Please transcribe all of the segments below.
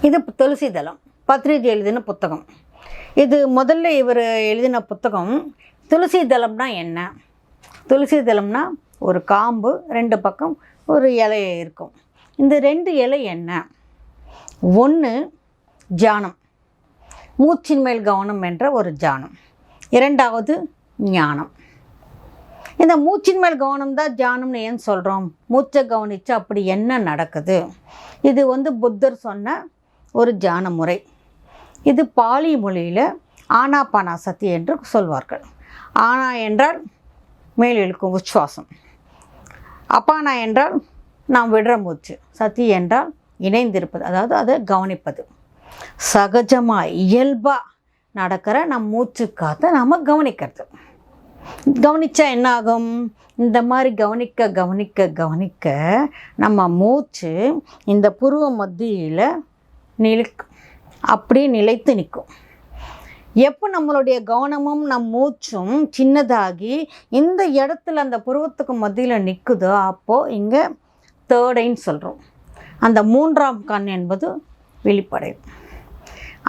இது துளசி தளம். பத்ரிஜி எழுதின புத்தகம். இது முதல்ல இவர் எழுதின புத்தகம் துளசி தளம்னா என்ன? துளசி தளம்னா ஒரு காம்பு ரெண்டு பக்கம் ஒரு இலை இருக்கும். இந்த ரெண்டு இலை என்ன? ஒன்று ஜானம். மூச்சின் மேல் கவனம் என்ற ஒரு ஜானம். இரண்டாவது ஞானம். இந்த மூச்சின் மேல் கவனம் தான் தியானம்னு ஏன் சொல்கிறோம் மூச்சை கவனித்து அப்படி என்ன நடக்குது? இது வந்து புத்தர் சொன்ன ஒரு தியான முறை. இது பாலி மொழியில் ஆனாபானாசதி என்று சொல்வார்கள். ஆனா என்றால் மேல் இழுக்கும் உச்சுவாசம் அப்பானா என்றால் நாம் விடுற மூச்சு. சதி என்றால் இணைந்திருப்பது அதாவது அதை கவனிப்பது. சகஜமாக இயல்பாக நடக்கிற நம் மூச்சு காற்றை நாம் கவனிக்கிறது. கவனித்தா என்ன ஆகும் இந்த மாதிரி கவனிக்க கவனிக்க கவனிக்க நம்ம மூச்சு இந்த புருவ மத்தியில் நிலுக்கும் அப்படியே நிலைத்து நிற்கும். எப்போ நம்மளுடைய கவனமும் நம் மூச்சும் சின்னதாகி இந்த இடத்துல அந்த புருவத்துக்கு மத்தியில் நிற்குதோ அப்போது இங்கே தேர்டைன்னு சொல்கிறோம் அந்த மூன்றாம் கண் என்பது வெளிப்படையும்.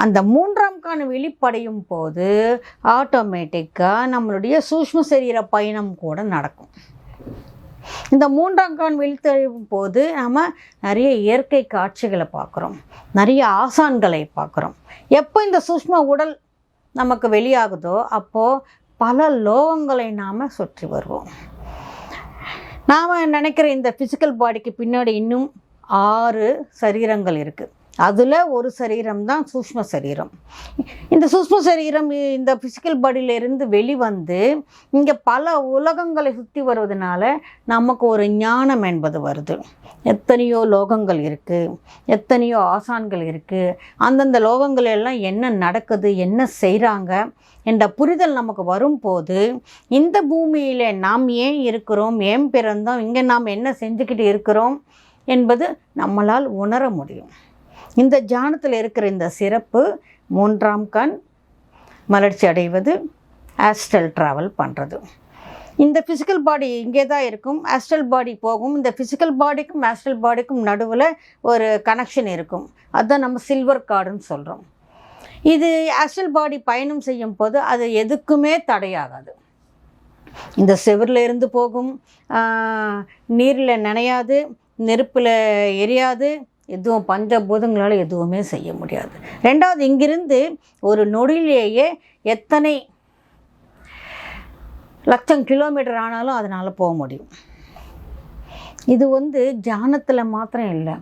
அந்த மூன்றாம் கண் வெளிப்படையும் போது ஆட்டோமேட்டிக்காக நம்மளுடைய சூஷ்ம சரீர பயணம் கூட நடக்கும். இந்த மூன்றாம் கண் விழித்தெழும் போது நம்ம நிறைய இயற்கை காட்சிகளை பார்க்குறோம். நிறைய ஆசான்களை பார்க்குறோம். எப்போ இந்த சூஷ்ம உடல் நமக்கு வெளியாகுதோ அப்போது பல லோகங்களை நாம் சுற்றி வருவோம். நாம் நினைக்கிற இந்த ஃபிசிக்கல் பாடிக்கு பின்னாடி இன்னும் ஆறு சரீரங்கள் இருக்குது அதில் ஒரு சரீரம் தான் சூஷ்ம சரீரம். இந்த சூஷ்ம சரீரம் இந்த ஃபிசிக்கல் பாடியிலிருந்து வெளிவந்து இங்கே பல உலகங்களை சுற்றி வருவதனால நமக்கு ஒரு ஞானம் என்பது வருது. எத்தனையோ லோகங்கள் இருக்குது எத்தனையோ ஆசான்கள் இருக்குது அந்தந்த லோகங்கள் எல்லாம் என்ன நடக்குது என்ன செய்கிறாங்க என்ற புரிதல் நமக்கு வரும்போது இந்த பூமியில் நாம் ஏன் இருக்கிறோம் ஏன் பிறந்தோம் இங்கே நாம் என்ன செஞ்சுக்கிட்டு இருக்கிறோம் என்பது நம்மளால் உணர முடியும். இந்த ஜானத்தில் இருக்கிற இந்த சிறப்பு மூன்றாம் கண் மலர்ச்சி அடைவது ஆஸ்ட்ரல் ட்ராவல் பண்ணுறது இந்த ஃபிசிக்கல் பாடி இங்கே தான் இருக்கும். ஆஸ்ட்ரல் பாடி போகும். இந்த ஃபிசிக்கல் பாடிக்கும் ஆஸ்ட்ரல் பாடிக்கும் நடுவில் ஒரு கனெக்ஷன் இருக்கும். அதுதான் நம்ம சில்வர் கார்டுன்னு சொல்கிறோம் இது ஆஸ்ட்ரல் பாடி பயணம் செய்யும் போது அது எதுக்குமே தடையாகாது. இந்த செவரில் இருந்து போகும். நீரில் நனையாது. நெருப்பில் எரியாது. எதுவும் பஞ்சபூதங்களால் எதுவுமே செய்ய முடியாது. ரெண்டாவது இங்கிருந்து ஒரு நொடியிலேயே எத்தனை லட்சம் கிலோமீட்டர் ஆனாலும் அதனால் போக முடியும். இது வந்து தியானத்தில் மாத்திரம் இல்லை.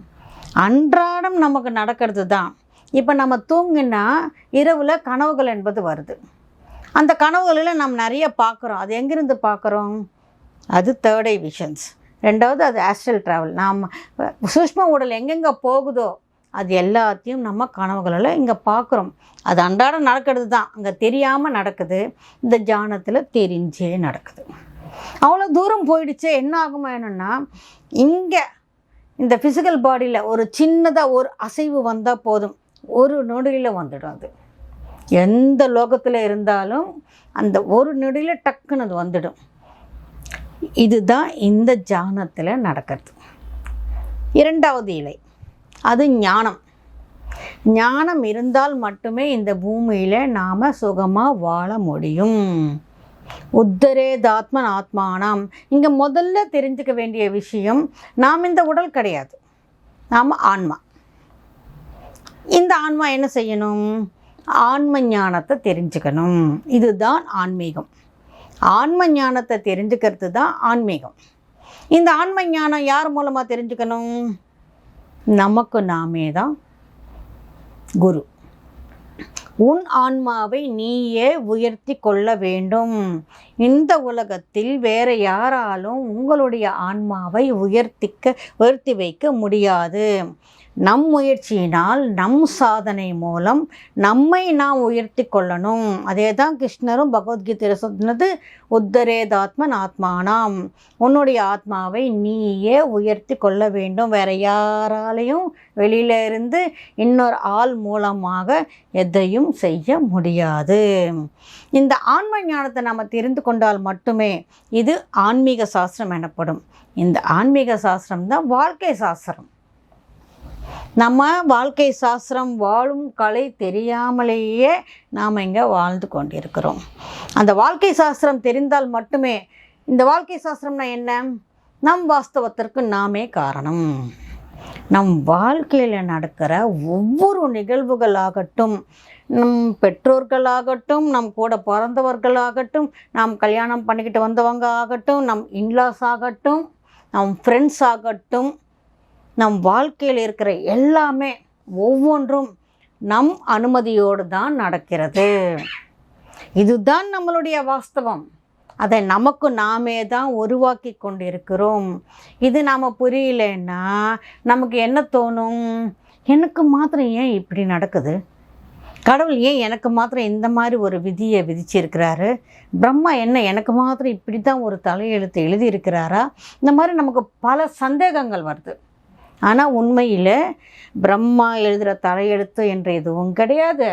அன்றாடம் நமக்கு நடக்கிறது தான். இப்போ நம்ம தூங்கினா இரவில் கனவுகள் என்பது வருது. அந்த கனவுகளில் நம்ம நிறைய பார்க்குறோம். அது எங்கேருந்து பார்க்குறோம்? அது தேர்ட் ஐ விஷன்ஸ் ரெண்டாவது அது ஆஸ்ட்ரல் ட்ராவல் நாம் சூஷ்ம உடல் எங்கெங்கே போகுதோ அது எல்லாத்தையும் நம்ம கனவுகளில் இங்கே பார்க்குறோம் அது அன்றாடம் நடக்கிறது தான் அங்கே தெரியாமல் நடக்குது. இந்த ஜானத்தில் தெரிஞ்சே நடக்குது. அவ்வளோ தூரம் போயிடுச்சு என்ன ஆகுமா என்னென்னா இங்கே இந்த ஃபிசிக்கல் பாடியில் ஒரு சின்னதாக ஒரு அசைவு வந்தால் போதும். ஒரு நொடியில் வந்துடும் அது. எந்த லோகத்தில் இருந்தாலும் அந்த ஒரு நொடியில் டக்குன்னு அது வந்துடும். இதுதான் இந்த ஜானத்தில் நடக்கிறது. இரண்டாவது இலை அது ஞானம். ஞானம் இருந்தால் மட்டுமே இந்த பூமியில் நாம் சுகமாக வாழ முடியும். உத்தரேதாத்மன் ஆத்மானாம். இங்கே முதல்ல தெரிஞ்சுக்க வேண்டிய விஷயம் நாம் இந்த உடல் கிடையாது. நாம் ஆன்மா. இந்த ஆன்மா என்ன செய்யணும்? ஆன்ம ஞானத்தை தெரிஞ்சுக்கணும். இதுதான் ஆன்மீகம். ஆன்ம ஞானத்தை தெரிஞ்சுக்கிறது தான் ஆன்மீகம். இந்த ஆன்ம ஞானம் யார் மூலமாக தெரிஞ்சுக்கணும்? நமக்கு நாமே தான் குரு. உன் ஆன்மாவை நீயே உயர்த்தி கொள்ள வேண்டும். இந்த உலகத்தில் வேற யாராலும் உங்களுடைய ஆன்மாவை உயர்த்திக்க உயர்த்தி வைக்க முடியாது. நம் முயற்சியினால் நம் சாதனை மூலம் நம்மை நாம் உயர்த்தி கொள்ளணும். அதே தான் கிருஷ்ணரும் பகவத்கீதையில் சொன்னது உத்தரேதாத்மன் ஆத்மானாம். உன்னுடைய ஆத்மாவை நீயே உயர்த்தி கொள்ள வேண்டும். வேற யாராலையும் வெளியில இருந்து இன்னொரு ஆள் மூலமாக எதையும் செய்ய முடியாது. இந்த ஆன்ம ஞானத்தை நம்ம தெரிந்து கொண்டால் மட்டுமே இது ஆன்மீக சாஸ்திரம் எனப்படும். இந்த ஆன்மீக சாஸ்திரம் தான் வாழ்க்கை சாஸ்திரம். நம்ம வாழ்க்கை சாஸ்திரம் வாழும் கலை தெரியாமலேயே நாம் இங்கே வாழ்ந்து கொண்டிருக்கிறோம். அந்த வாழ்க்கை சாஸ்திரம் தெரிந்தால் மட்டுமே இந்த வாழ்க்கை சாஸ்திரம்னா என்ன? நம் வாஸ்தவத்திற்கு நாமே காரணம். நம் வாழ்க்கையில் நடக்கிற ஒவ்வொரு நிகழ்வுகளாகட்டும் நம் பெற்றோர்களாகட்டும் நம் கூட பிறந்தவர்களாகட்டும் நாம் கல்யாணம் பண்ணிக்கிட்டு வந்தவங்க ஆகட்டும் நம் இன்லாஸ் ஆகட்டும் நம் ஃப்ரெண்ட்ஸ் ஆகட்டும் நம் வாழ்க்கையில் இருக்கிற எல்லாமே ஒவ்வொன்றும் நம் அனுமதியோடு தான் நடக்கிறது. இதுதான் நம்மளுடைய வாஸ்தவம். அதை நமக்கு நாமே தான் உருவாக்கி கொண்டிருக்கிறோம். இது நாம் புரியலன்னா நமக்கு என்ன தோணும்? எனக்கு மாத்திரம் ஏன் இப்படி நடக்குது? கடவுள் ஏன் எனக்கு மாத்திரம் இந்த மாதிரி ஒரு விதியை விதிச்சிருக்கிறாரு? பிரம்மா என்ன எனக்கு மாத்திரம் இப்படி தான் ஒரு தலையெழுத்து எழுதியிருக்கிறாரா? இந்த மாதிரி நமக்கு பல சந்தேகங்கள் வருது. ஆனால் உண்மையில் பிரம்மா எழுதுகிற தலையெழுத்து என்று எதுவும் கிடையாது.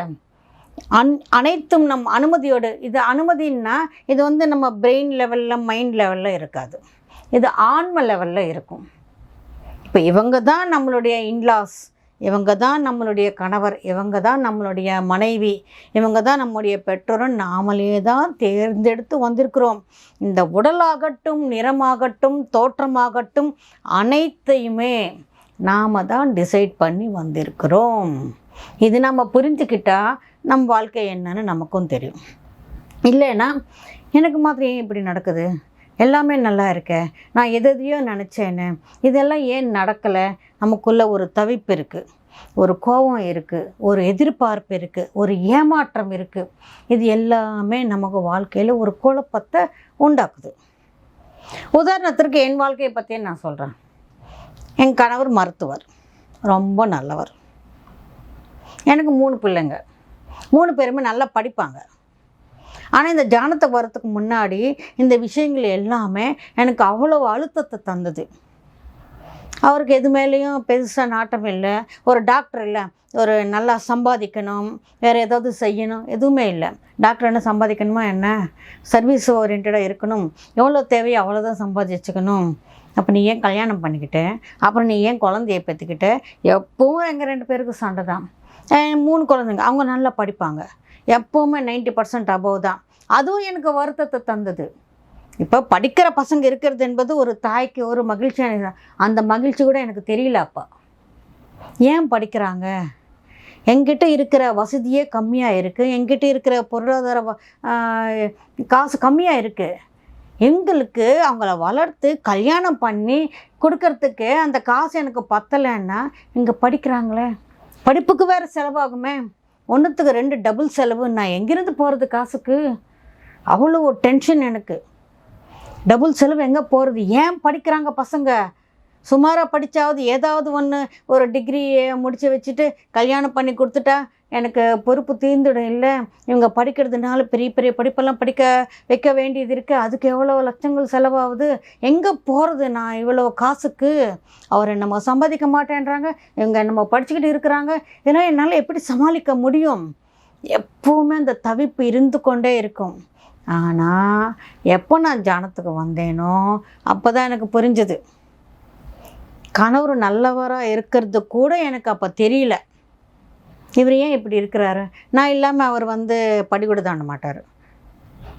அன் அனைத்தும் நம் அனுமதியோடு இது அனுமதின்னா இது வந்து நம்ம பிரெயின் லெவலில் மைண்ட் லெவலில் இருக்காது. இது ஆன்ம லெவலில் இருக்கும். இப்போ இவங்க தான் நம்மளுடைய இன்லாஸ் இவங்க தான் நம்மளுடைய கணவர் இவங்க தான் நம்மளுடைய மனைவி இவங்க தான் நம்முடைய பெற்றோரும் நாமளே தான் தேர்ந்தெடுத்து வந்திருக்கிறோம். இந்த உடலாகட்டும் நிறமாகட்டும் தோற்றமாகட்டும் அனைத்தையுமே நாம் தான் டிசைட் பண்ணி வந்திருக்கிறோம். இது நம்ம புரிஞ்சுக்கிட்டா நம் வாழ்க்கை என்னன்னு நமக்கும் தெரியும். இல்லைன்னா எனக்கு மாதிரி ஏன் இப்படி நடக்குது? எல்லாமே நல்லா இருக்கே. நான் எதையோ நினச்சேன்னு இதெல்லாம் ஏன் நடக்கலை? நமக்குள்ளே ஒரு தவிப்பு இருக்குது ஒரு கோபம் இருக்குது ஒரு எதிர்பார்ப்பு இருக்குது ஒரு ஏமாற்றம் இருக்குது இது எல்லாமே நமக்கு வாழ்க்கையில் ஒரு குழப்பத்தை உண்டாக்குது. உதாரணத்திற்கு என் வாழ்க்கையை பற்றியே நான் சொல்கிறேன் என் கணவர் மருத்துவர். ரொம்ப நல்லவர். எனக்கு மூணு பிள்ளைங்க. மூணு பேருமே நல்லா படிப்பாங்க. ஆனால் இந்த ஜானத்தை வரத்துக்கு முன்னாடி இந்த விஷயங்கள் எல்லாமே எனக்கு அவ்வளோ அழுத்தத்தை தந்தது. அவருக்கு எது மேலேயும் பெருசாக நாட்டம் இல்லை. ஒரு டாக்டர் இல்லை. ஒரு நல்லா சம்பாதிக்கணும். வேறு ஏதாவது செய்யணும். எதுவுமே இல்லை. டாக்டர் என்ன சம்பாதிக்கணுமா என்ன? சர்வீஸ் ஓரியன்டாக இருக்கணும். எவ்வளோ தேவையோ அவ்வளோதான் சம்பாதிச்சுக்கணும். அப்போ நீ ஏன் கல்யாணம் பண்ணிக்கிட்ட? அப்புறம் நீ ஏன் குழந்தைய பெற்றுக்கிட்ட எப்பவும் எங்கள் ரெண்டு பேருக்கு சண்டை தான். மூணு குழந்தைங்க. அவங்க நல்லா படிப்பாங்க. எப்போவுமே நைன்ட்டி பர்சன்ட் அபவ் தான். அதுவும் எனக்கு வருத்தத்தை தந்தது. இப்போ படிக்கிற பசங்க இருக்கிறது என்பது ஒரு தாய்க்கு ஒரு மகிழ்ச்சியான அந்த மகிழ்ச்சி கூட எனக்கு தெரியல அப்போ. ஏன் படிக்கிறாங்க? எங்கிட்ட இருக்கிற வசதியே கம்மியாக இருக்குது எங்கிட்ட இருக்கிற பொருளாதார காசு கம்மியாக இருக்குது எங்களுக்கு அவங்கள வளர்த்து கல்யாணம் பண்ணி கொடுக்கறதுக்கு அந்த காசு எனக்கு பத்தலைன்னா இங்கே படிக்கிறாங்களே? படிப்புக்கு வேறு செலவாகுமே. ஒன்றுத்துக்கு ரெண்டு டபுள் செலவு. நான் எங்கேருந்து போகிறது காசுக்கு? அவ்வளோ ஒரு டென்ஷன் எனக்கு. டபுள் செலவு எங்கே போகிறது ஏன் படிக்கிறாங்க பசங்க? சுமாராக படித்தாவது ஏதாவது ஒன்று ஒரு டிகிரி முடித்து வச்சுட்டு கல்யாணம் பண்ணி கொடுத்துட்டா எனக்கு பொறுப்பு தீர்ந்துடும் இல்லை. இவங்க படிக்கிறதுனால பெரிய பெரிய படிப்பெல்லாம் படிக்க வைக்க வேண்டியது இருக்குது அதுக்கு எவ்வளோ லட்சங்கள் செலவாகுது? எங்கே போகிறது நான் இவ்வளோ காசுக்கு? அவரை நம்ம சம்பாதிக்க மாட்டேன்றாங்க. இவங்க நம்ம படிச்சுக்கிட்டு இருக்கிறாங்க. இதெல்லாம் என்னால் எப்படி சமாளிக்க முடியும்? எப்போவுமே அந்த தவிப்பு இருந்து கொண்டே இருக்கும். ஆனால் எப்போ நான் ஜானத்துக்கு வந்தேனோ அப்போ தான் எனக்கு புரிஞ்சது. கணவர் நல்லவராக இருக்கிறது கூட எனக்கு அப்போ தெரியல. இவர் ஏன் இப்படி இருக்கிறாரு? நான் இல்லாமல் அவர் வந்து படிக்கூட தாண்ட மாட்டார்.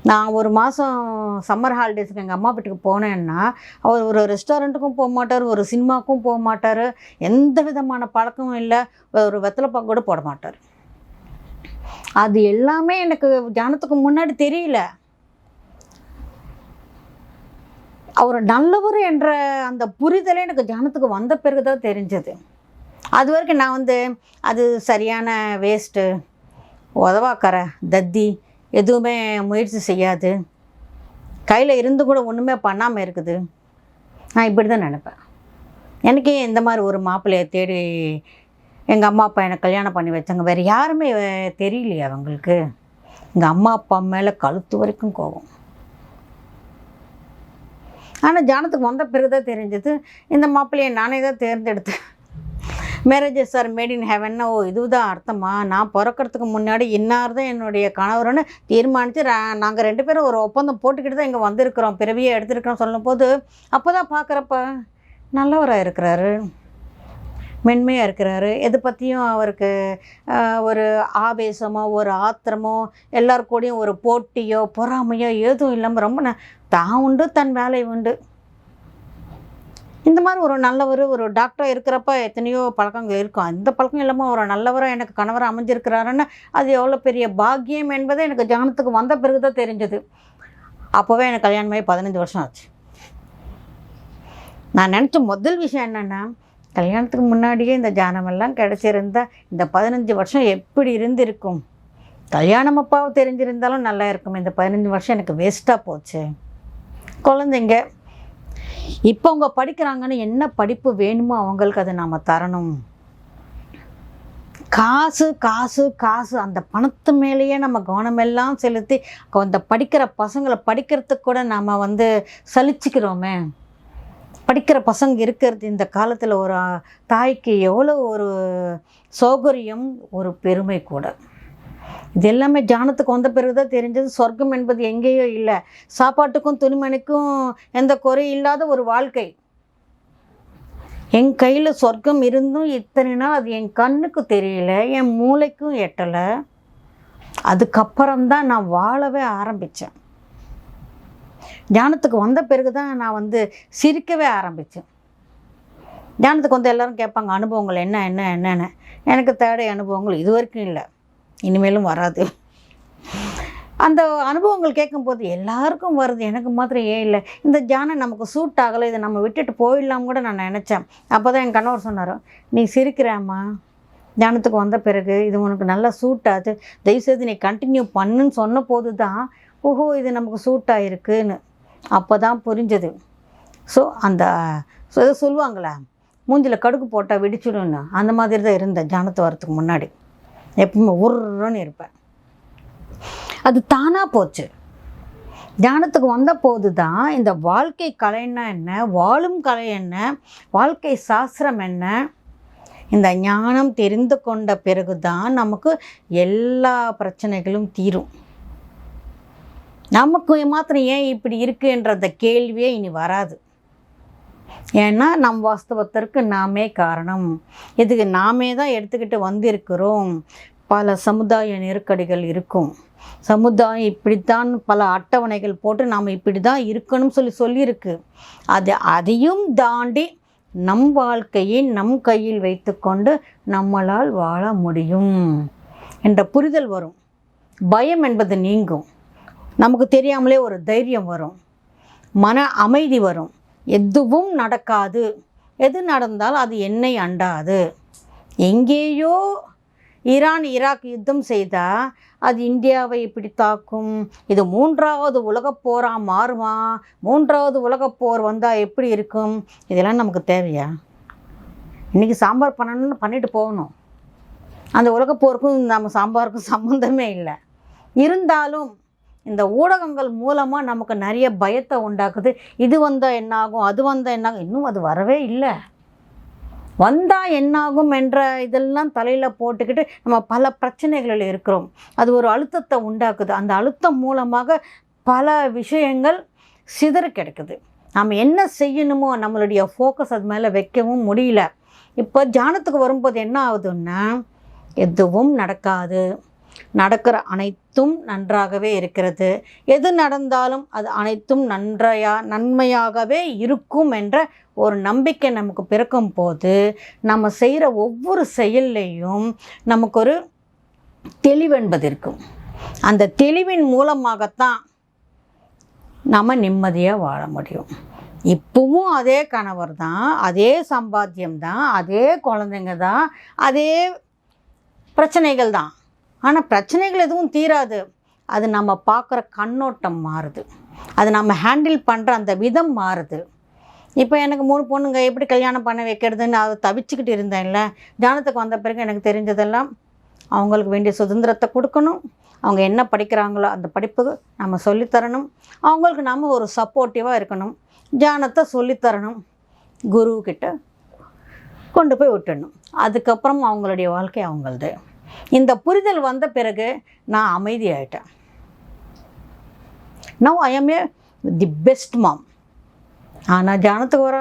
நான் ஒரு மாதம் சம்மர் ஹாலிடேஸுக்கு எங்கள் அம்மா வீட்டுக்கு போனேன்னா அவர் ஒரு ரெஸ்டாரண்ட்டுக்கும் போக மாட்டார் ஒரு சினிமாவுக்கும் போக மாட்டார். எந்த விதமான பழக்கமும் இல்லை. ஒரு வெத்தலைப்பாக்கு கூட போட மாட்டார். அது எல்லாமே எனக்கு ஜானத்துக்கு முன்னாடி தெரியல. அவர் நல்லவர் என்ற அந்த புரிதலே எனக்கு ஜனத்துக்கு வந்த பிறகு தான் தெரிஞ்சது. அது வரைக்கும் நான் வந்து அது சரியான வேஸ்ட்டு உதவாக்கற தத்தி எதுவுமே முயற்சி செய்யாது. கையில் இருந்து கூட ஒன்றுமே பண்ணாமல் இருக்குது. நான் இப்படி தான் நினைப்பேன். எனக்கே இந்த மாதிரி ஒரு மாப்பிள்ளையை தேடி எங்கள் அம்மா அப்பா எனக்கு கல்யாணம் பண்ணி வச்சாங்க. வேறு யாருமே தெரியலையே அவங்களுக்கு. எங்கள் அம்மா அப்பா மேலே கழுத்து வரைக்கும் கோபம். ஆனால் ஜானத்துக்கு வந்த பிறகு தான் தெரிஞ்சது இந்த மாப்பிள்ளையை நானே தான் தேர்ந்தெடுத்தேன். மேரேஜஸ் ஆர் மேட் இன் ஹெவன்னா ஓ இதுதான் அர்த்தமா? நான் பிறக்கறதுக்கு முன்னாடி இன்னார் தான் என்னுடைய கணவர்னு தீர்மானித்து நாங்கள் ரெண்டு பேரும் ஒரு ஒப்பந்தம் போட்டுக்கிட்டு தான் இங்கே வந்திருக்கிறோம். பிறவியை எடுத்திருக்கிறோம் சொல்லும்போது அப்போ தான் பார்க்குறப்ப நல்லவராக இருக்கிறாரு. மென்மையாக இருக்கிறாரு. எது பற்றியும் அவருக்கு ஒரு ஆவேசமோ ஒரு ஆத்திரமோ எல்லாருக்கூடையும் கூடயும் ஒரு போட்டியோ பொறாமையோ எதுவும் இல்லாமல் ரொம்ப தான் உண்டு தன் வேலை உண்டு. இந்த மாதிரி ஒரு நல்லவர் ஒரு டாக்டராக இருக்கிறப்ப எத்தனையோ பழக்கங்கள் இருக்கும். அந்த பழக்கம் இல்லாமல் ஒரு நல்லவராக எனக்கு கணவராக அமைஞ்சிருக்கிறாருன்னு அது எவ்வளோ பெரிய பாக்கியம் என்பதை எனக்கு ஜானத்துக்கு வந்த பிறகு தான் தெரிஞ்சது. அப்போவே எனக்கு கல்யாணமாகி பதினஞ்சு வருஷம் ஆச்சு. நான் நினச்ச முதல் விஷயம் என்னென்னா கல்யாணத்துக்கு முன்னாடியே இந்த ஜானமெல்லாம் கிடச்சிருந்தா இந்த பதினஞ்சு வருஷம் எப்படி இருந்திருக்கும்? கல்யாணம் அப்பாவை தெரிஞ்சிருந்தாலும் நல்லா இருக்கும். இந்த பதினஞ்சு வருஷம் எனக்கு வேஸ்ட்டாக போச்சு. குழந்தைங்க இப்போ அவங்க படிக்கிறாங்கன்னு என்ன படிப்பு வேணுமோ அவங்களுக்கு அதை நாம் தரணும். காசு காசு காசு அந்த பணத்து மேலேயே நம்ம கவனமெல்லாம் செலுத்தி அந்த படிக்கிற பசங்களை படிக்கிறதுக்கு கூட நாம் வந்து சலிச்சுக்கிறோமே. படிக்கிற பசங்க இருக்கிறது இந்த காலத்தில் ஒரு தாய்க்கு எவ்வளோ ஒரு சௌகரியம் ஒரு பெருமை கூட. இது எல்லாமே ஜானத்துக்கு வந்த பிறகு தான் தெரிஞ்சது. சொர்க்கம் என்பது எங்கேயோ இல்லை. சாப்பாட்டுக்கும் துணிமணிக்கும் எந்த குறை இல்லாத ஒரு வாழ்க்கை. என் கையில் சொர்க்கம் இருந்தும் இத்தனை நாள் அது என் கண்ணுக்கு தெரியல என் மூளைக்கும் எட்டலை. அதுக்கப்புறம்தான் நான் வாழவே ஆரம்பித்தேன் ஞானத்துக்கு வந்த பிறகு தான் நான் வந்து சிரிக்கவே ஆரம்பித்தேன் ஞானத்துக்கு வந்து எல்லோரும் கேட்பாங்க அனுபவங்கள் என்ன என்ன என்னென்னு? எனக்கு தேட அனுபவங்கள் இது வரைக்கும் இல்லை. இனிமேலும் வராது. அந்த அனுபவங்கள் கேட்கும்போது எல்லாருக்கும் வருது. எனக்கு மாத்திரம் ஏன் இல்லை. இந்த ஜானம் நமக்கு சூட் ஆகலை. இதை நம்ம விட்டுட்டு போயிடலாம் கூட நான் நினச்சேன். அப்போ தான் என் கணவர் சொன்னார் நீ சிரிக்கிறாம்மா. ஞானத்துக்கு வந்த பிறகு இது உனக்கு நல்லா சூட் ஆகுது தயவுசெய்து நீ கண்டினியூ பண்ணுன்னு சொன்ன போது தான் ஓஹோ இது நமக்கு சூட் ஆகிருக்குன்னு அப்போ தான் புரிஞ்சது. ஸோ அந்த ஸோ சொல்லுவாங்களே மூஞ்சில் கடுகு போட்டால் வெடிச்சிடும்னு. அந்த மாதிரி தான் இருந்தேன் ஜானத்து வரத்துக்கு முன்னாடி. எப்பவுமே உருன்னு இருப்பேன். அது தானாக போச்சு. ஞானத்துக்கு வந்த போது தான் இந்த வாழ்க்கை கலைன்னா என்ன வாழும் கலை என்ன வாழ்க்கை சாஸ்திரம் என்ன இந்த ஞானம் தெரிந்து கொண்ட பிறகு தான் நமக்கு எல்லா பிரச்சனைகளும் தீரும். நமக்கு மாத்திரம் ஏன் இப்படி இருக்குன்றத கேள்வியே இனி வராது. ஏன்னா நம் வாஸ்தவத்திற்கு நாமே காரணம். இதுக்கு நாமே தான் எடுத்துக்கிட்டு வந்திருக்கிறோம். பல சமுதாய நெருக்கடிகள் இருக்கும். சமுதாயம் இப்படித்தான் பல அட்டவணைகள் போட்டு நாம் இப்படி தான் இருக்கணும்னு சொல்லி சொல்லியிருக்கு. அது அதையும் தாண்டி நம் வாழ்க்கையை நம் கையில் வைத்துக்கொண்டு நம்மளால் வாழ முடியும் என்ற புரிதல் வரும். பயம் என்பது நீங்கும். நமக்கு தெரியாமலே ஒரு தைரியம் வரும். மன அமைதி வரும். எதுவும் நடக்காது. எது நடந்தால் அது என்னை அண்டாது. எங்கேயோ ஈரான் ஈராக் யுத்தம் செய்தால் அது இந்தியாவை இப்படி தாக்கும். இது மூன்றாவது உலகப் போரா மாறுமா? மூன்றாவது உலகப் போர் வந்தால் எப்படி இருக்கும்? இதெல்லாம் நமக்கு தேவையா? இன்றைக்கி சாம்பார் பண்ணணும்னு பண்ணிட்டு போகணும். அந்த உலகப் போருக்கும் நம்ம சாம்பாருக்கும் சம்மந்தமே இல்லை. இருந்தாலும் இந்த ஊடகங்கள் மூலமாக நமக்கு நிறைய பயத்தை உண்டாக்குது. இது வந்தால் என்னாகும் அது வந்தால் என்னாகும் இன்னும் அது வரவே இல்லை. வந்தால் என்னாகும் என்ற இதெல்லாம் தலையில் போட்டுக்கிட்டு நம்ம பல பிரச்சனைகளில் இருக்கிறோம். அது ஒரு அழுத்தத்தை உண்டாக்குது. அந்த அழுத்தம் மூலமாக பல விஷயங்கள் சிதற கிடக்குது. நம்ம என்ன செய்யணுமோ நம்மளுடைய ஃபோக்கஸ் அது மேலே வைக்கவும் முடியல. இப்போ ஜானத்துக்கு வரும்போது என்ன ஆகுதுன்னா எதுவும் நடக்காது. நடக்கிற அனைத்தும் நன்றாகவே இருக்கிறது. எது நடந்தாலும் அது அனைத்தும் நன்றையா நன்மையாகவே இருக்கும் என்ற ஒரு நம்பிக்கை நமக்கு பிறக்கும் போது நம்ம செய்கிற ஒவ்வொரு செயல்லையும் நமக்கு ஒரு தெளிவென்பது இருக்கும். அந்த தெளிவின் மூலமாகத்தான் நம்ம நிம்மதியாக வாழ முடியும். இப்பவும் அதே கணவர் தான் அதே சம்பாத்தியம் தான் அதே குழந்தைங்க தான் அதே பிரச்சனைகள் தான். ஆனால் பிரச்சனைகள் எதுவும் தீராது. அது நம்ம பார்க்குற கண்ணோட்டம் மாறுது. அது நம்ம ஹேண்டில் பண்ணுற அந்த விதம் மாறுது. இப்போ எனக்கு மூணு பொண்ணுங்க எப்படி கல்யாணம் பண்ண வைக்கிறதுன்னு அதை தவிச்சுக்கிட்டு இருந்தேன்ல தியானத்துக்கு வந்த பிறகு எனக்கு தெரிஞ்சதெல்லாம் அவங்களுக்கு வேண்டிய சுதந்திரத்தை கொடுக்கணும். அவங்க என்ன படிக்கிறாங்களோ அந்த படிப்புக்கு நம்ம சொல்லித்தரணும். அவங்களுக்கு நம்ம ஒரு சப்போர்ட்டிவாக இருக்கணும். தியானத்தை சொல்லித்தரணும். குருவுக்கிட்ட கொண்டு போய் விட்டுடணும். அதுக்கப்புறம் அவங்களுடைய வாழ்க்கை அவங்களது. இந்த புரிதல் வந்த பிறகு நான் அமைதியாயிட்டேன். Now I am a the best mom ஆனால் ஜானத்துக்கு வர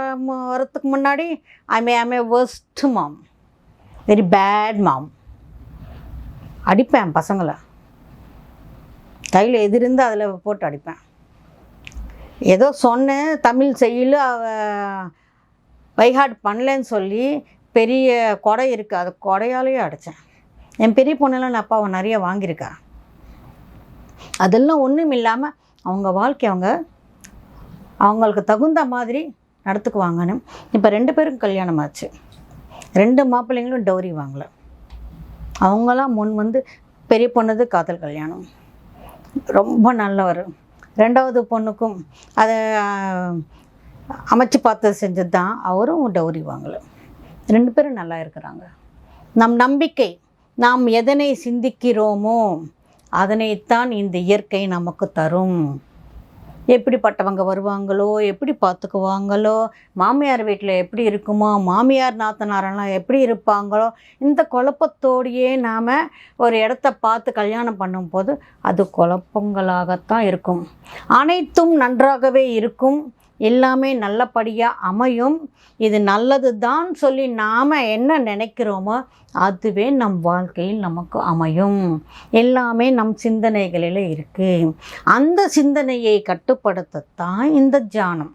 வரத்துக்கு முன்னாடி I may I'm a worst mom very bad mom அடிப்பேன் பசங்களை. கையில் எதிர்ந்து இருந்து அதில் போட்டு அடிப்பேன். ஏதோ சொன்னேன் தமிழ் செய்யல அவ வைஹாட் பண்ணலன்னு சொல்லி பெரிய கொடை இருக்குது அது கொடையாலேயே அடித்தேன் என் பெரிய பொண்ணெல்லாம் நான் அப்பாவை நிறைய வாங்கியிருக்கா. அதெல்லாம் ஒன்றும் இல்லாமல் அவங்க வாழ்க்கை அவங்க அவங்களுக்கு தகுந்த மாதிரி நடத்துக்குவாங்கன்னு இப்போ ரெண்டு பேரும் கல்யாணம் ஆச்சு. ரெண்டு மாப்பிள்ளைங்களும் டௌரி வாங்கல. அவங்களாம் முன் வந்து பெரிய பொண்ணுது காதல் கல்யாணம். ரொம்ப நல்லவர். ரெண்டாவது பொண்ணுக்கும் அதை அமைச்சு பார்த்து செஞ்சது தான் அவரும் டௌரி வாங்கலை. ரெண்டு பேரும் நல்லா இருக்கிறாங்க. நம் நம்பிக்கை நாம் எதனை சிந்திக்கிறோமோ அதனைத்தான் இந்த இயற்கை நமக்கு தரும். எப்படிப்பட்டவங்க வருவாங்களோ எப்படி பார்த்துக்குவாங்களோ மாமியார் வீட்டில் எப்படி இருக்குமோ மாமியார் நாத்தனாரெல்லாம் எப்படி இருப்பாங்களோ இந்த குழப்பத்தோடையே நாம் ஒரு இடத்த பார்த்து கல்யாணம் பண்ணும்போது அது குழப்பங்களாகத்தான் இருக்கும். அனைத்தும் நன்றாகவே இருக்கும். எல்லாமே நல்லபடியாக அமையும். இது நல்லது தான் சொல்லி நாம் என்ன நினைக்கிறோமோ அதுவே நம் வாழ்க்கையில் நமக்கு அமையும். எல்லாமே நம் சிந்தனைகளில் இருக்குது அந்த சிந்தனையை கட்டுப்படுத்தத்தான் இந்த ஜானம்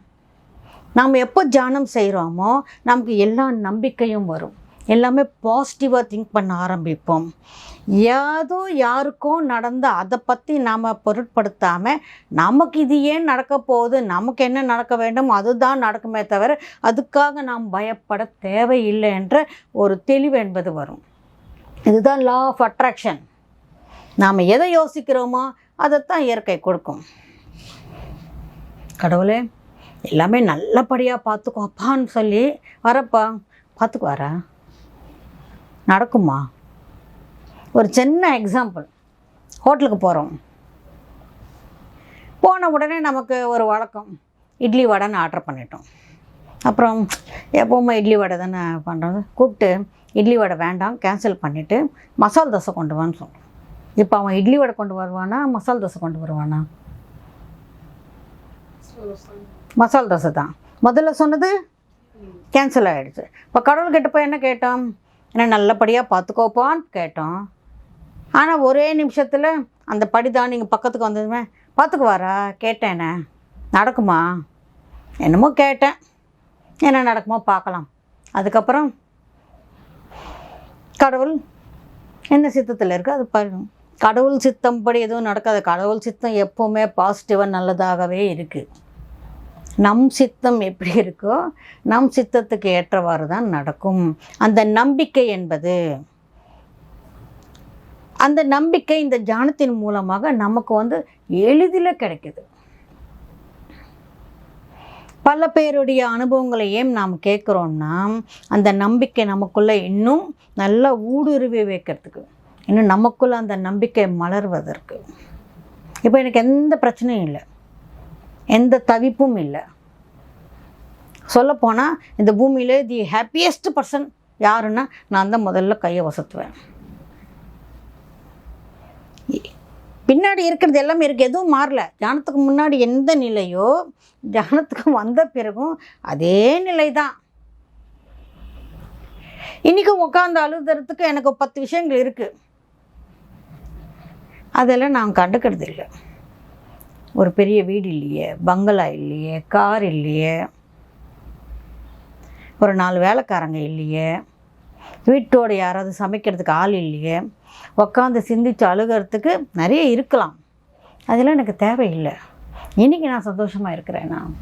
நாம் எப்போ ஜானம் செய்கிறோமோ நமக்கு எல்லா நம்பிக்கையும் வரும். எல்லாமே பாசிட்டிவாக திங்க் பண்ண ஆரம்பிப்போம். ஏதோ யாருக்கும் நடந்த அதை பற்றி நாம் பொருட்படுத்தாமல் நமக்கு இது ஏன் நடக்க போகுது? நமக்கு என்ன நடக்க வேண்டும்? அதுதான் நடக்குமே தவிர அதுக்காக நாம் பயப்பட தேவையில்லை என்ற ஒரு தெளிவு என்பது வரும். இதுதான் லா ஆஃப் அட்ராக்ஷன் நாம் எதை யோசிக்கிறோமோ அதைத்தான் இயற்கை கொடுக்கும். கடவுளே எல்லாமே நல்லபடியாக பார்த்துக்கோ அப்பான்னு சொல்லி வரப்பா. பார்த்துக்குவாரா நடக்குமா? ஒரு சின்ன எக்ஸாம்பிள் ஹோட்டலுக்கு போகிறோம் போன உடனே நமக்கு ஒரு வழக்கம். இட்லி வடைன்னு ஆர்டர் பண்ணிட்டோம். அப்புறம் எப்போவுமே இட்லி வடை தானே பண்ணுறது கூப்பிட்டு இட்லி வடை வேண்டாம் கேன்சல் பண்ணிவிட்டு மசால் தோசை கொண்டு வான்னு சொல்கிறோம் இப்போ அவன் இட்லி வடை கொண்டு வருவானா மசால் தோசை கொண்டு வருவானா? மசால் தோசை தான். முதல்ல சொன்னது கேன்சல் ஆகிடுச்சு இப்போ கடவுள்கிட்ட போய் என்ன கேட்டோம்? என்ன நல்லபடியாக பார்த்துக்கோப்பான்னு கேட்டோம் ஆனால் ஒரே நிமிஷத்தில் அந்த படிதான் நீங்கள் பக்கத்துக்கு வந்ததுமே பார்த்துக்குவாரா கேட்டேனே நடக்குமா? என்னமோ கேட்டேன். என்ன நடக்குமோ பார்க்கலாம் அதுக்கப்புறம் கடவுள் என்ன சித்தத்தில் இருக்குது அது பாருங்க கடவுள் சித்தம் படி எதுவும் நடக்காது. கடவுள் சித்தம் எப்போவுமே பாசிட்டிவாக நல்லதாகவே இருக்குது நம் சித்தம் எப்படி இருக்கோ நம் சித்தத்துக்கு ஏற்றவாறு தான் நடக்கும். அந்த நம்பிக்கை என்பது அந்த நம்பிக்கை இந்த ஜானத்தின் மூலமாக நமக்கு வந்து எளிதில் கிடைக்குது. பல பேருடைய அனுபவங்களை ஏன் நாம் கேட்குறோம்னா அந்த நம்பிக்கை நமக்குள்ளே இன்னும் நல்லா ஊடுருவி வைக்கிறதுக்கு இன்னும் நமக்குள்ளே அந்த நம்பிக்கை மலர்வதற்கு. இப்போ எனக்கு எந்த பிரச்சனையும் இல்லை. எந்த தவிப்பும் இல்லை. சொல்லப்போனால் இந்த பூமியிலே தி ஹாப்பியஸ்ட் பர்சன் யாருன்னா நான் தான் முதல்ல கையை வசத்துவேன். பின்னாடி இருக்கிறது எல்லாமே இருக்குது எதுவும் மாறல. தியானத்துக்கு முன்னாடி எந்த நிலையோ தியானத்துக்கு வந்த பிறகும் அதே நிலை தான் இன்றைக்கும் உட்காந்து அழுதுறதுக்கு எனக்கு பத்து விஷயங்கள் இருக்குது அதெல்லாம் நான் கண்டுக்கிறது இல்லை ஒரு பெரிய வீடு இல்லையே பங்களா இல்லையே கார் இல்லையே ஒரு நாலு வேலைக்காரங்க இல்லையே வீட்டோட யாராவது சமைக்கிறதுக்கு ஆள் இல்லையே உட்காந்து சிந்திச்சு அழுகிறதுக்கு நிறைய இருக்கலாம். அதெல்லாம் எனக்கு தேவையில்லை. இன்றைக்கி நான் சந்தோஷமாக இருக்கிறேன்? நான்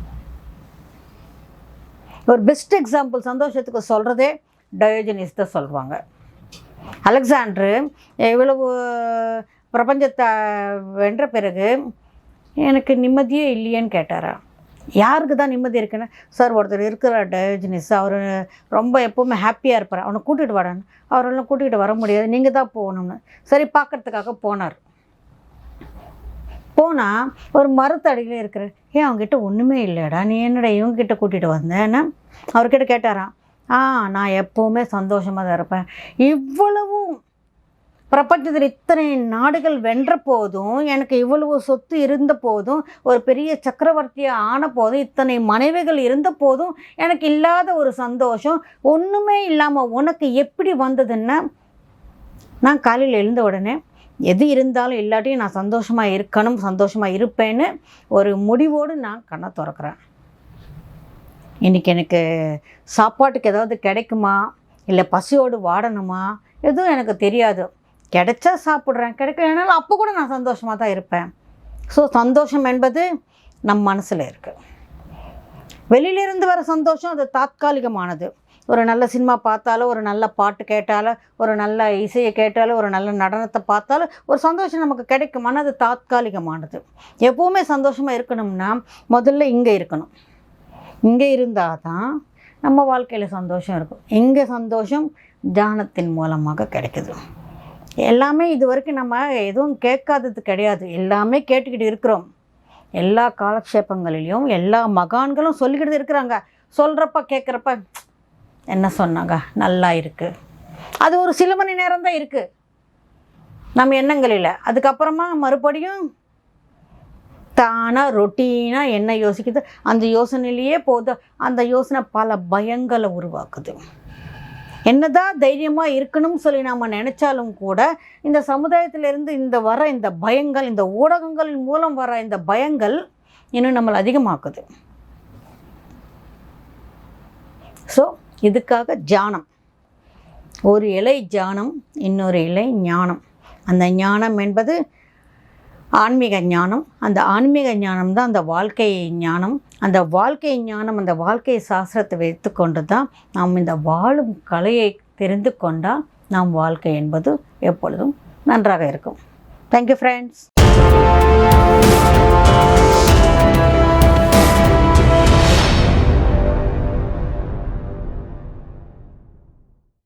ஒரு பெஸ்ட் எக்ஸாம்பிள் சந்தோஷத்துக்கு சொல்கிறதே டயோஜனிஸ் தான் சொல்லுவாங்க அலெக்சாண்ட்ரு இவ்வளவு பிரபஞ்சத்தை வென்ற பிறகு எனக்கு நிம்மதியே இல்லையேன்னு கேட்டாரா? யாருக்கு தான் நிம்மதி இருக்குன்னு? சார் ஒருத்தர் இருக்கிற டயோஜினிஸ் அவர் ரொம்ப எப்போவுமே ஹாப்பியாக இருப்பார். அவனை கூட்டிகிட்டு வாடான்னு அவரெல்லாம் கூட்டிகிட்டு வர முடியாது. நீங்கள் தான் போகணும்னு. சரி பார்க்கறதுக்காக போனார். போனால் ஒரு மரத்தடியில் இருக்கிற ஏன் அவங்ககிட்ட ஒன்றுமே இல்லைடா நீ என்னடா இவங்ககிட்ட கூட்டிகிட்டு வந்தேன்னு அவர்கிட்ட கேட்டாராம் ஆ நான் எப்போவுமே சந்தோஷமாக தான் இருப்பேன். இவ்வளவும் பிரபஞ்சத்தில் இத்தனை நாடுகள் வென்ற போதும் எனக்கு இவ்வளவு சொத்து இருந்த போதும் ஒரு பெரிய சக்கரவர்த்தியாக ஆன போதும் இத்தனை மனைவிகள் இருந்த போதும் எனக்கு இல்லாத ஒரு சந்தோஷம். ஒன்றுமே இல்லாமல் உனக்கு எப்படி வந்ததுன்னா நான் காலையில் எழுந்த உடனே எது இருந்தாலும் இல்லாட்டியும் நான் சந்தோஷமாக இருக்கணும் சந்தோஷமாக இருப்பேன்னு ஒரு முடிவோடு நான் கண்ணை திறக்கிறேன். இன்றைக்கி எனக்கு சாப்பாட்டுக்கு ஏதாவது கிடைக்குமா? இல்லை பசியோடு வாடணுமா? எதுவும் எனக்கு தெரியாது. கிடைச்சா சாப்பிட்றேன். கிடைக்கலனாலும் அப்போ கூட நான் சந்தோஷமாக தான் இருப்பேன். ஸோ சந்தோஷம் என்பது நம் மனசில் இருக்குது வெளியிலிருந்து வர சந்தோஷம் அது தாத்காலிகமானது. ஒரு நல்ல சினிமா பார்த்தாலோ ஒரு நல்ல பாட்டு கேட்டாலோ ஒரு நல்ல இசையை கேட்டாலோ ஒரு நல்ல நடனத்தை பார்த்தாலும் ஒரு சந்தோஷம் நமக்கு கிடைக்கும். ஆனால் அது தாத்காலிகமானது. எப்போவுமே சந்தோஷமாக இருக்கணும்னா முதல்ல இங்கே இருக்கணும். இங்கே இருந்தால் தான் நம்ம வாழ்க்கையில் சந்தோஷம் இருக்கும். இங்கே சந்தோஷம் தியானத்தின் மூலமாக கிடைக்குது. எல்லாமே இது வரைக்கும் நம்ம எதுவும் கேட்காதது கிடையாது. எல்லாமே கேட்டுக்கிட்டு இருக்கிறோம். எல்லா காலக்ஷேபங்களிலையும் எல்லா மகான்களும் சொல்லிக்கிட்டு இருக்கிறாங்க. சொல்கிறப்ப கேட்குறப்ப என்ன சொன்னாங்க? நல்லா இருக்குது அது ஒரு சில மணி நேரம் தான் இருக்குது நம்ம எண்ணங்களில் அதுக்கப்புறமா மறுபடியும் தானாக ரொட்டீனாக என்ன யோசிக்குது? அந்த யோசனையிலேயே போதும் அந்த யோசனை பல பயங்களை உருவாக்குது. என்னதான் தைரியமாக இருக்கணும்னு சொல்லி நாம் நினச்சாலும் கூட இந்த சமுதாயத்திலிருந்து இந்த வர இந்த பயங்கள் இந்த ஊடகங்களின் மூலம் வர இந்த பயங்கள் இன்னும் நம்மளை அதிகமாக்குது. ஸோ இதுக்காக ஜானம். ஒரு இலை ஜானம் இன்னொரு இலை ஞானம். அந்த ஞானம் என்பது ஆன்மீக ஞானம். அந்த ஆன்மீக ஞானம் தான் அந்த வாழ்க்கை ஞானம். அந்த வாழ்க்கை ஞானம் அந்த வாழ்க்கை சாஸ்திரத்தை வைத்துக்கொண்டு தான் நாம் இந்த வாழும் கலையை தெரிந்து கொண்டால் நாம் வாழ்க்கை என்பது எப்பொழுதும் நன்றாக இருக்கும். Thank you friends